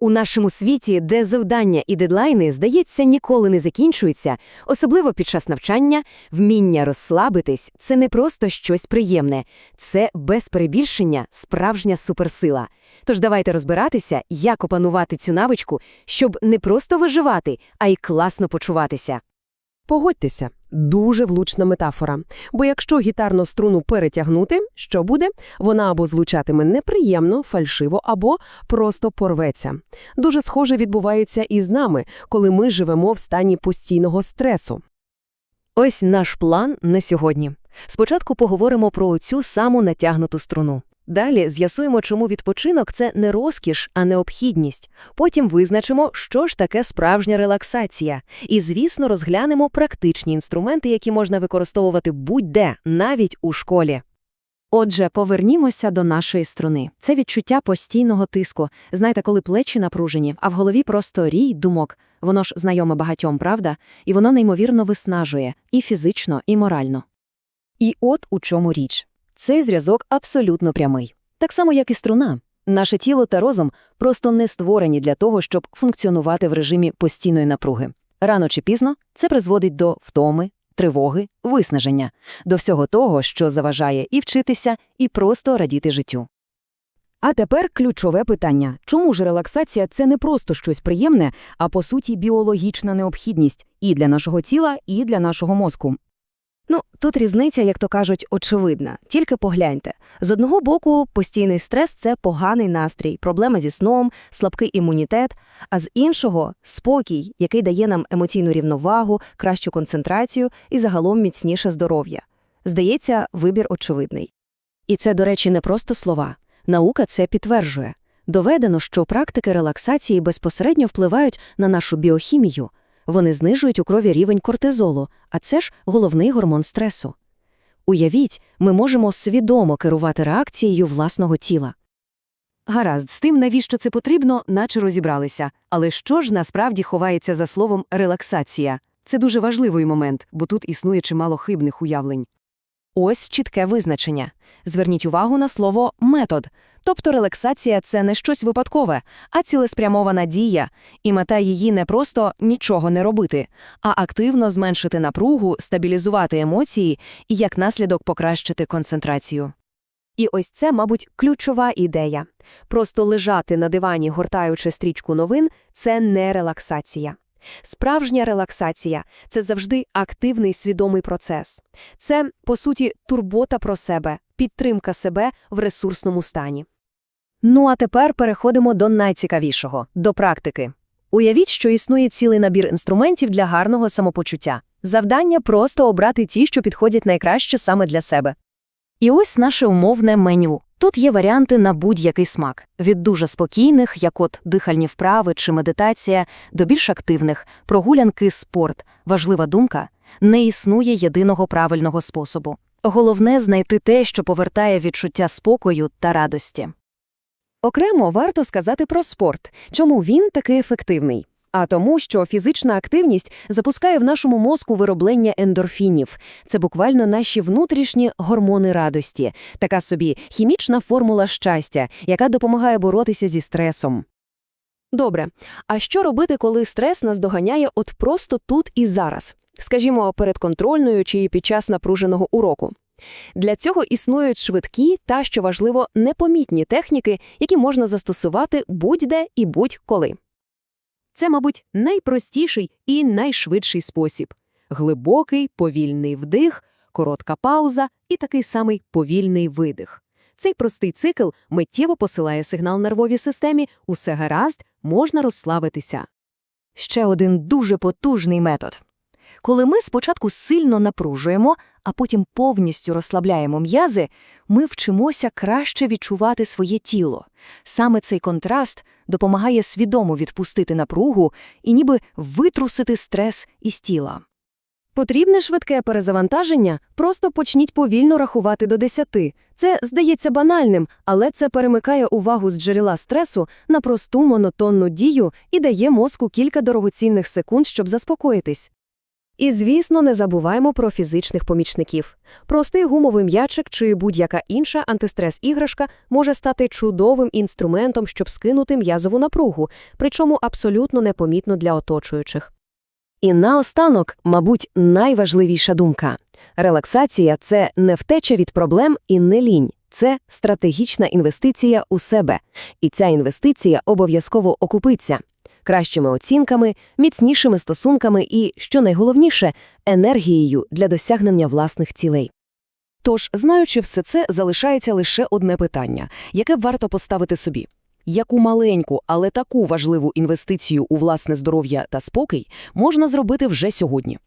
У нашому світі, де завдання і дедлайни, здається, ніколи не закінчуються, особливо під час навчання, вміння розслабитись – це не просто щось приємне, це без перебільшення справжня суперсила. Тож давайте розбиратися, як опанувати цю навичку, щоб не просто виживати, а й класно почуватися. Погодьтеся, дуже влучна метафора. Бо якщо гітарну струну перетягнути, що буде? Вона або злучатиме неприємно, фальшиво, або просто порветься. Дуже схоже відбувається і з нами, коли ми живемо в стані постійного стресу. Ось наш план на сьогодні. Спочатку поговоримо про цю саму натягнуту струну. Далі з'ясуємо, чому відпочинок – це не розкіш, а необхідність. Потім визначимо, що ж таке справжня релаксація. І, звісно, розглянемо практичні інструменти, які можна використовувати будь-де, навіть у школі. Отже, повернімося до нашої струни. Це відчуття постійного тиску. Знаєте, коли плечі напружені, а в голові просто рій думок. Воно ж знайоме багатьом, правда? І воно неймовірно виснажує і фізично, і морально. І от у чому річ. Цей зв'язок абсолютно прямий. Так само, як і струна. Наше тіло та розум просто не створені для того, щоб функціонувати в режимі постійної напруги. Рано чи пізно це призводить до втоми, тривоги, виснаження, до всього того, що заважає і вчитися, і просто радіти життю. А тепер ключове питання. Чому ж релаксація – це не просто щось приємне, а по суті біологічна необхідність і для нашого тіла, і для нашого мозку? Ну, тут різниця, як то кажуть, очевидна. Тільки погляньте. З одного боку, постійний стрес – це поганий настрій, проблема зі сном, слабкий імунітет, а з іншого – спокій, який дає нам емоційну рівновагу, кращу концентрацію і загалом міцніше здоров'я. Здається, вибір очевидний. І це, до речі, не просто слова. Наука це підтверджує. Доведено, що практики релаксації безпосередньо впливають на нашу біохімію. Вони знижують у крові рівень кортизолу, а це ж головний гормон стресу. Уявіть, ми можемо свідомо керувати реакцією власного тіла. Гаразд, з тим, навіщо це потрібно, наче розібралися. Але що ж насправді ховається за словом релаксація? Це дуже важливий момент, бо тут існує чимало хибних уявлень. Ось чітке визначення. Зверніть увагу на слово метод. Тобто релаксація це не щось випадкове, а цілеспрямована дія, і мета її не просто нічого не робити, а активно зменшити напругу, стабілізувати емоції і як наслідок покращити концентрацію. І ось це, мабуть, ключова ідея. Просто лежати на дивані, гортаючи стрічку новин це не релаксація. Справжня релаксація це завжди активний свідомий процес. Це, по суті, турбота про себе, підтримка себе в ресурсному стані. Ну а тепер переходимо до найцікавішого до практики. Уявіть, що існує цілий набір інструментів для гарного самопочуття. Завдання просто обрати ті, що підходять найкраще саме для себе. І ось наше умовне меню. Тут є варіанти на будь-який смак від дуже спокійних, як от дихальні вправи чи медитація, до більш активних прогулянки, спорт. Важлива думка не існує єдиного правильного способу. Головне знайти те, що повертає відчуття спокою та радості. Окремо варто сказати про спорт, чому він такий ефективний. А тому, що фізична активність запускає в нашому мозку вироблення ендорфінів. Це буквально наші внутрішні гормони радості, така собі хімічна формула щастя, яка допомагає боротися зі стресом. Добре, а що робити, коли стрес нас доганяє от просто тут і зараз? Скажімо, перед контрольною чи під час напруженого уроку. Для цього існують швидкі та, що важливо, непомітні техніки, які можна застосувати будь-де і будь-коли. Це, мабуть, найпростіший і найшвидший спосіб глибокий, повільний вдих, коротка пауза і такий самий повільний видих. Цей простий цикл миттєво посилає сигнал нервовій системі усе гаразд, можна розслабитися. Ще один дуже потужний метод. Коли ми спочатку сильно напружуємо, а потім повністю розслабляємо м'язи, ми вчимося краще відчувати своє тіло. Саме цей контраст допомагає свідомо відпустити напругу і ніби витрусити стрес із тіла. Потрібне швидке перезавантаження, просто почніть повільно рахувати до 10. Це здається банальним, але це перемикає увагу з джерела стресу на просту монотонну дію і дає мозку кілька дорогоцінних секунд, щоб заспокоїтись. І, звісно, не забуваємо про фізичних помічників. Простий гумовий м'ячик чи будь-яка інша антистрес-іграшка може стати чудовим інструментом, щоб скинути м'язову напругу, причому абсолютно непомітно для оточуючих. І наостанок, мабуть, найважливіша думка. Релаксація – це не втеча від проблем і не лінь. Це стратегічна інвестиція у себе. І ця інвестиція обов'язково окупиться кращими оцінками, міцнішими стосунками і, що найголовніше, енергією для досягнення власних цілей. Тож, знаючи все це, залишається лише одне питання, яке варто поставити собі. Яку маленьку, але таку важливу інвестицію у власне здоров'я та спокій можна зробити вже сьогодні?